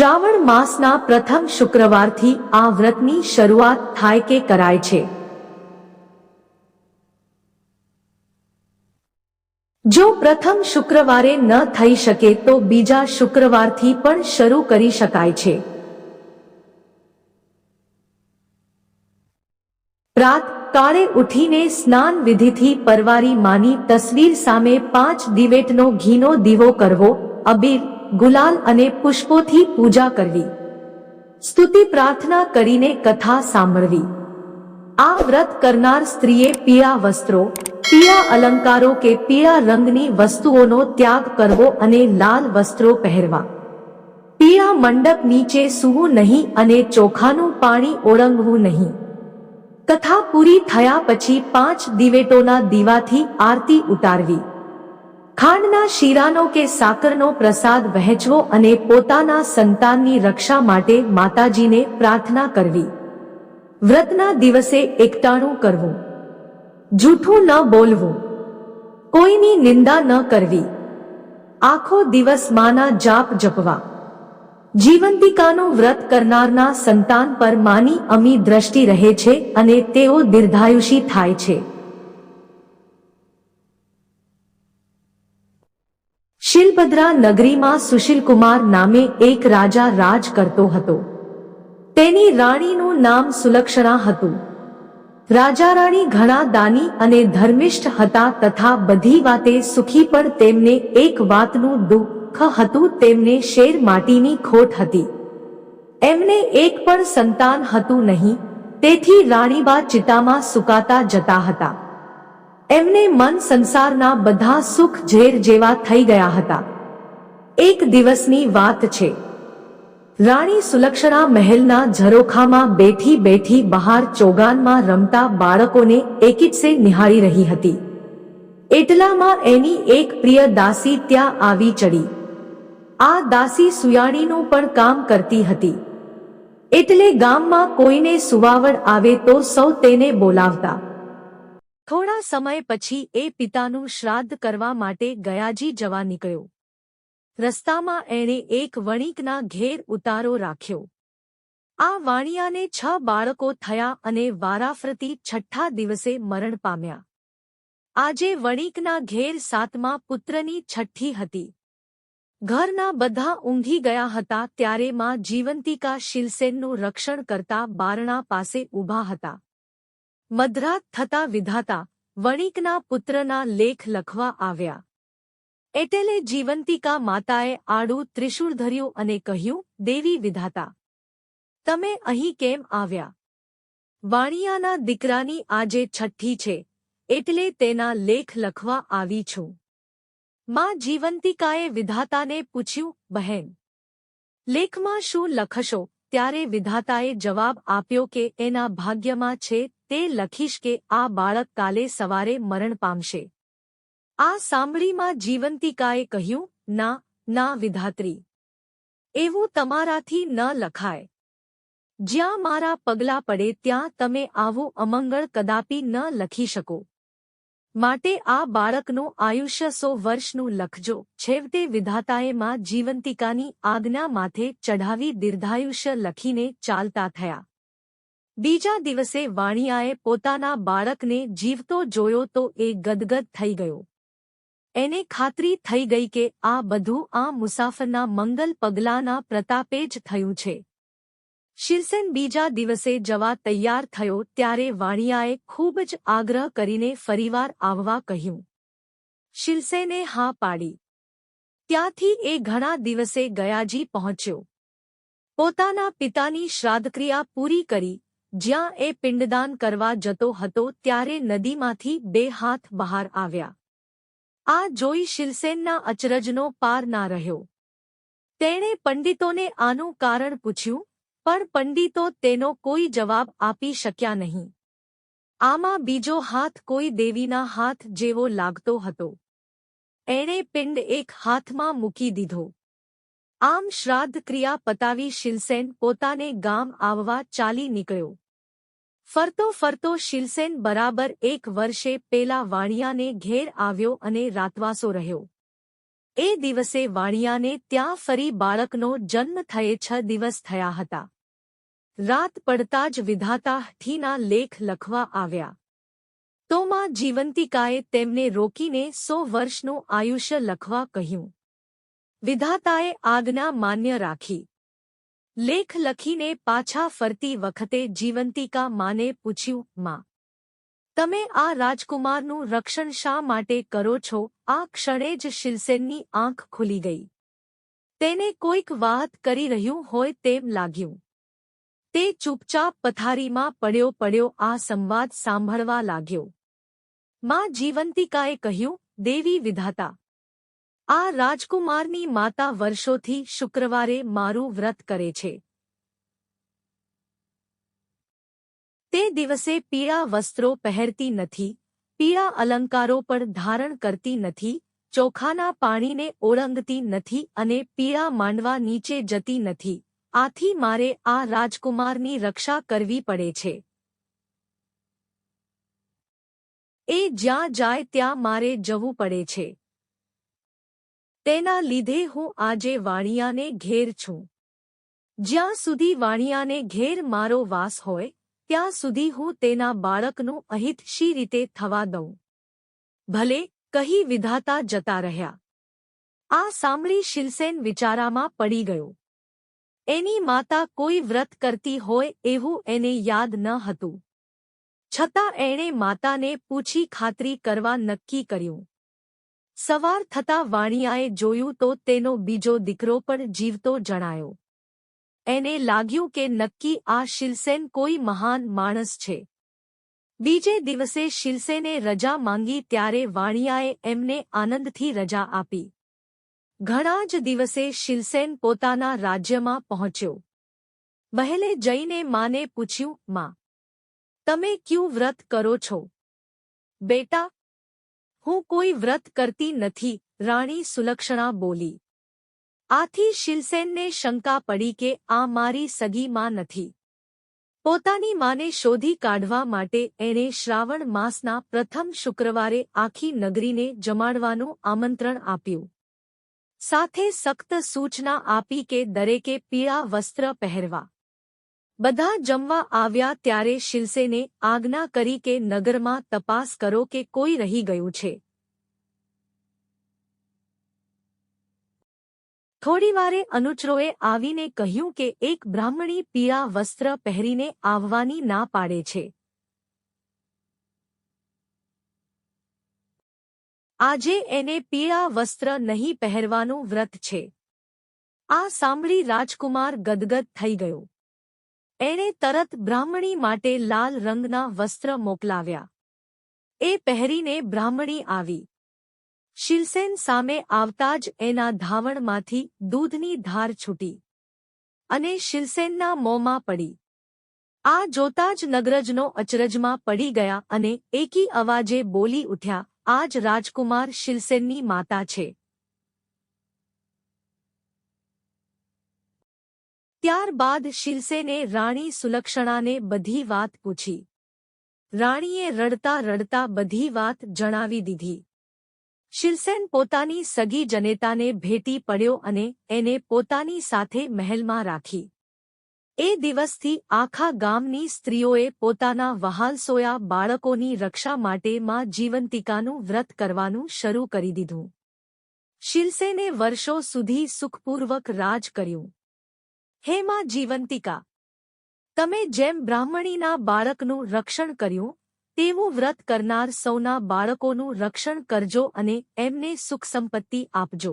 શ્રાવણ માસના પ્રથમ શુક્રવારથી આ વ્રતની શરૂઆત થાય કે કરાય છે. જો પ્રથમ શુક્રવારે ન થઈ શકે તો બીજા શુક્રવારથી પણ શરૂ કરી શકાય છે. પ્રાત કાળે ઉઠીને સ્નાન વિધિથી પરવારી માની તસવીર સામે પાંચ દિવેટનો ઘીનો દીવો કરવો, અબીર ગુલાલ અને પુષ્પોથી પૂજા કરવી. સ્તુતિ પ્રાર્થના કરીને કથા સાંભળવી. આ વ્રત કરનાર સ્ત્રીએ પીળા વસ્ત્રો, પીળા અલંકારો કે પીળા રંગની વસ્તુઓનો ત્યાગ કરવો અને લાલ વસ્ત્રો પહેરવા. પીળા મંડપ નીચે સૂવું નહીં અને ચોખાનું પાણી ઓળંગવું નહીં. કથા પૂરી થયા પછી પાંચ દિવેટોના દીવાથી આરતી ઉતારવી. ખાંડના શીરાનો કે સાકરનો પ્રસાદ વહેંચવો અને પોતાના સંતાનની રક્ષા માટે માતાજીને પ્રાર્થના કરવી. વ્રતના દિવસે એકટાણું કરવું. જૂઠું ન બોલવું. કોઈની નિંદા ન કરવી. આખો દિવસ માના જાપ જપવા. જીવંતિકાનું વ્રત કરનારના સંતાન પર માની અમી દ્રષ્ટિ રહે છે અને તેઓ દીર્ઘાયુષી થાય છે. શિલભદ્રા નગરીમાં સુશીલકુમાર નામે એક રાજા રાજ કરતો હતો. તેની રાણીનું નામ સુલક્ષણા હતું. રાજા રાણી ઘણા દાની અને ધર્મિષ્ઠ હતા તથા બધી વાતે સુખી પણ તેમને એક વાતનું દુઃખ હતું તેમને શેર માટીની ખોટ હતી. એમને એક પણ સંતાન હતું નહીં, તેથી રાણીબા ચિતામાં સુકાતા જતા હતા. એમને મન સંસારના બધા સુખ ઝેર જેવા થઈ ગયા હતા. એક દિવસની વાત છે. રાણી સુલક્ષણા મહેલના ઝરોખામાં બેઠી બેઠી બહાર ચોગાનમાં રમતા બાળકોને એકીટસે નિહાળી રહી હતી. એટલામાં એની એક પ્રિય દાસી ત્યાં આવી ચડી. આ દાસી સુયાણીનું પણ કામ કરતી હતી. એટલે ગામમાં કોઈને સુવાવડ આવે તો સૌ તેને બોલાવતા. થોડા સમય પછી એ પિતાનું શ્રાદ્ધ કરવા માટે ગયાજી જવા નીકળ્યો. રસ્તામાં એણે એક વણિકના ઘેર ઉતારો રાખ્યો. આ વાણિયાને છ બાળકો થયા અને વારાફરતી છઠ્ઠા દિવસે મરણ પામ્યા. આજે વણિકના ઘેર સાતમા પુત્રની છઠ્ઠી હતી. ઘરના બધા ઊંઘી ગયા હતા ત્યારે માં જીવંતિકા શિલસેનનું રક્ષણ કરતા બારણા પાસે ઊભા હતા. મધરાત થતા વિધાતા વણિકના પુત્રના લેખ લખવા આવ્યા. એટલે જીવંતિકા માતાએ આડું ત્રિશુળ ધર્યું અને કહ્યું, દેવી વિધાતા, તમે અહીં કેમ આવ્યા? વાણિયાના દીકરાની આજે છઠ્ઠી છે, એટલે તેના લેખ લખવા આવી છું. માં જીવંતિકાએ વિધાતાને પૂછ્યું, બહેન, લેખમાં શું લખશો? ત્યારે વિધાતાએ જવાબ આપ્યો કે, એના ભાગ્યમાં છે તે લખીશ કે આ બાળક કાલે સવારે મરણ પામશે. આ સાંભળીમાં જીવંતિકાએ કહ્યું, ના ના વિધાત્રી. એવું તમારાથી ન લખાય. જ્યાં મારા પગલાં પડે ત્યાં તમે આવું અમંગળ કદાપી ન લખી શકો. માટે આ બાળકનું આયુષ્ય સો વર્ષનું લખજો. છેવટે વિધાતાએ માં જીવંતિકાની આજ્ઞા માથે ચઢાવી દીર્ઘાયુષ્ય લખીને ચાલતા થયા. બીજા દિવસે વાણિયાએ પોતાના બાળકને જીવતો જોયો તો એ ગદગદ થઈ ગયો. એને ખાતરી થઈ ગઈ કે આ બધું આ મુસાફરના મંગલ પગલાના પ્રતાપે જ થયું છે. શિરસેન બીજા દિવસે જવા તૈયાર થયો ત્યારે વાણિયાએ ખૂબ જ આગ્રહ કરીને ફરીવાર આવવા કહ્યું. શિરસેને હા પાડી. ત્યાંથી એ ઘણા દિવસે ગયાજી પહોંચ્યો. પોતાના પિતાની શ્રાદ્ધક્રિયા પૂરી કરી જ્યાં એ પિંડદાન કરવા જતો હતો ત્યારે નદીમાંથી બે હાથ બહાર આવ્યા. આ જોઈ શિલસેનના અચરજનો પાર ના રહ્યો. તેણે પંડિતોને આનું કારણ પૂછ્યું, પણ પંડિતો તેનો કોઈ જવાબ આપી શક્યા નહીં. આમાં બીજો હાથ કોઈ દેવીના હાથ જેવો લાગતો હતો. એણે પિંડ એક હાથમાં મૂકી દીધો. આમ શ્રાદ્ધ ક્રિયા પતાવી શિલસેન પોતાને ગામ આવવા ચાલી નીકળ્યો. ફરતો ફરતો શિલસેન બરાબર એક વર્ષે પેલા વાણિયાને ઘેર આવ્યો અને રાતવાસો રહ્યો. એ દિવસે વાણિયાને ત્યાં ફરી બાળકનો જન્મ થયે છ દિવસ થયા હતા. રાત પડતા જ વિધાતા થીના લેખ લખવા આવ્યા. તોમાં જીવંતિકાએ તેમને રોકીને સો વર્ષનું આયુષ્ય લખવા કહ્યું. વિધાતાએ આજ્ઞા માન્ય રાખી. લેખ લખીને પાછા ફરતી વખતે જીવંતિકા માને પૂછ્યું, માં, તમે આ રાજકુમારનું રક્ષણ શા માટે કરો છો? આ ક્ષણે જ શિલસેનની આંખ ખુલી ગઈ. તેને કોઈક વાત કરી રહ્યું હોય તેમ લાગ્યું. તે ચૂપચાપ પથારીમાં પડ્યો પડ્યો આ સંવાદ સાંભળવા લાગ્યો. માં જીવંતિકાએ કહ્યું, દેવી વિધાતા આ રાજકુમારની માતા વર્ષોથી શુક્રવારે મારું વ્રત કરે છે. તે દિવસે પીળા વસ્ત્રો પહેરતી નથી, પીળા અલંકારો પણ ધારણ કરતી નથી, ચોખાના પાણીને ઓળંગતી નથી અને પીળા માંડવા નીચે જતી નથી. આથી મારે આ રાજકુમારની રક્ષા કરવી પડે છે. એ જ્યાં જાય ત્યાં મારે જવું પડે છે. તેના લીધે હું આજે વાણિયાને ઘેર છું. જ્યાં સુધી વાણિયાને ઘેર મારો વાસ હોય, ત્યાં સુધી હું તેના બાળકનું અહિત શી રીતે થવા દઉં? ભલે, કહી વિધાતા જતા રહ્યા. આ સાંભળી શિલસેન વિચારામાં પડી ગયો. એની માતા કોઈ વ્રત કરતી હોય એવું એને યાદ ન હતું. છતાં એણે માતાને પૂછી ખાતરી કરવા નક્કી કર્યું. સવાર થતાં વાણિયાએ જોયું તો તેનો બીજો દીકરો પણ જીવતો જણાયો. એને લાગ્યું કે નક્કી આ શિલસેન કોઈ મહાન માણસ છે. બીજે દિવસે શિલસેને રજા માંગી ત્યારે વાણિયાએ એમને આનંદથી રજા આપી. ઘણા જ દિવસે શિલસેન પોતાના રાજ્યમાં પહોંચ્યો. બહેલે જઈને માને પૂછ્યું, માં, તમે ક્યું વ્રત કરો છો? બેટા હું કોઈ વ્રત કરતી નથી, રાણી સુલક્ષણા બોલી. આથી શિલસેનને શંકા પડી કે આ મારી સગી માં નથી. પોતાની માને શોધી કાઢવા માટે એણે શ્રાવણ માસના પ્રથમ શુક્રવારે આખી નગરીને જમાડવાનું આમંત્રણ આપ્યું. સાથે સખ્ત સૂચના આપી કે દરેકે પીળા વસ્ત્ર પહેરવા. બધા જમવા આવ્યા ત્યારે શિલસેને આજ્ઞા કરી કે નગરમાં તપાસ કરો કે કોઈ રહી ગયું છે. થોડીવારે અનુચરોએ આવીને કહ્યું કે એક બ્રાહ્મણી પીળા વસ્ત્ર પહેરીને આવવાની ના પાડે છે. આજે એને પીળા વસ્ત્ર નહીં પહેરવાનું વ્રત છે. આ સાંભળી રાજકુમાર ગદગદ થઈ ગયો. એણે તરત બ્રાહ્મણી માટે લાલ રંગના વસ્ત્ર મોકલાવ્યા. એ પહેરીને બ્રાહ્મણી આવી. શિલસેન સામે આવતા જ એના ધાવણમાંથી દૂધની ધાર છૂટી અને શિલસેનના મોંમાં પડી. આ જોતા જ નગરજનો અચરજમાં પડી ગયા અને એકી અવાજે બોલી ઉઠ્યા, આજ રાજકુમાર શિલસેનની માતા છે. ત્યારબાદ શિલસેને રાણી સુલક્ષણાને બધી વાત પૂછી. રાણીએ રડતા રડતા બધી વાત જણાવી દીધી. શિલસેન પોતાની સગી જનેતાને ભેટી પડ્યો અને એને પોતાની સાથે મહેલમાં રાખી. એ દિવસથી આખા ગામની સ્ત્રીઓએ પોતાના વહાલસોયા બાળકોની રક્ષા માટે માં જીવંતિકાનું વ્રત કરવાનું શરૂ કરી દીધું. શિલસેને વર્ષો સુધી સુખપૂર્વક રાજ કર્યું. હેમાં જીવંતિકા. તમે જેમ બ્રાહ્મણીના બાળકનું રક્ષણ કર્યું, તેવું વ્રત કરનાર સૌના બાળકોનું રક્ષણ કરજો અને એમને સુખ સંપત્તિ આપજો.